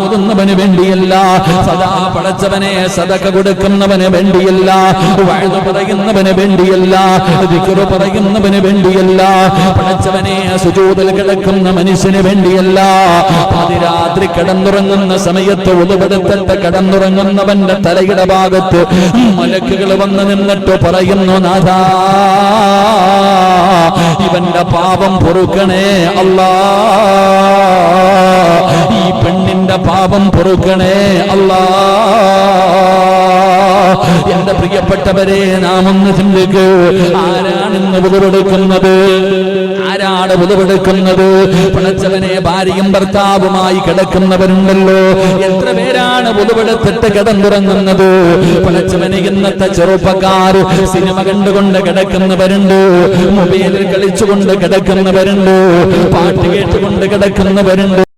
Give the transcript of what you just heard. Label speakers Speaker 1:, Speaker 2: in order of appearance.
Speaker 1: ഓതുന്നവന് വേണ്ടിയല്ല. സദാ പടച്ചവനെ സദക കൊടുക്കുന്നവന് വേണ്ടിയല്ല. വഴുതു പറയുന്നവന് വേണ്ടിയല്ല. ദിക്റ് പറയുന്നവന് വേണ്ടിയല്ല. പടച്ചവനെ സുജൂതിൽ കിടക്കുന്ന മനുഷ്യന് വേണ്ടിയല്ല. പാതിരാത്രി കിടന്നുറങ്ങുന്ന സമയത്ത് ഉതുപെടുത്തിട്ട് കിടന്നുറങ്ങുന്നവന്റെ തലയുടെ ഭാഗത്ത് മലക്കുകൾ വന്ന് നിന്നിട്ട് പറയുന്നു നാഥാ ഇവന്റെ പാപം പൊറുക്കണേ അല്ലാ. പാപം പൊറുക്കണേ അല്ലാ. എന്റെ പ്രിയപ്പെട്ടവരെ നാം ഒന്ന് ചിന്തിക്ക്. ആരാണിന്ന് വിളിവെടുക്കുന്നത്? ആരാണ് വിളിവെടുക്കുന്നത്? പിണച്ചവനെ ഭാര്യയും ഭർത്താവുമായി കിടക്കുന്നവരുണ്ടല്ലോ. എത്ര പേരാണ് വിളിവെടുത്തിട്ട് കിടന്നുറങ്ങുന്നത്? പിണച്ചവനെ ഇന്നത്തെ ചെറുപ്പക്കാർ സിനിമ കണ്ടുകൊണ്ട് കിടക്കുന്നവരുണ്ട്. മൊബൈലിൽ കളിച്ചുകൊണ്ട് കിടക്കുന്നവരുണ്ട്. പാട്ട് കേട്ടുകൊണ്ട് കിടക്കുന്നവരുണ്ട്.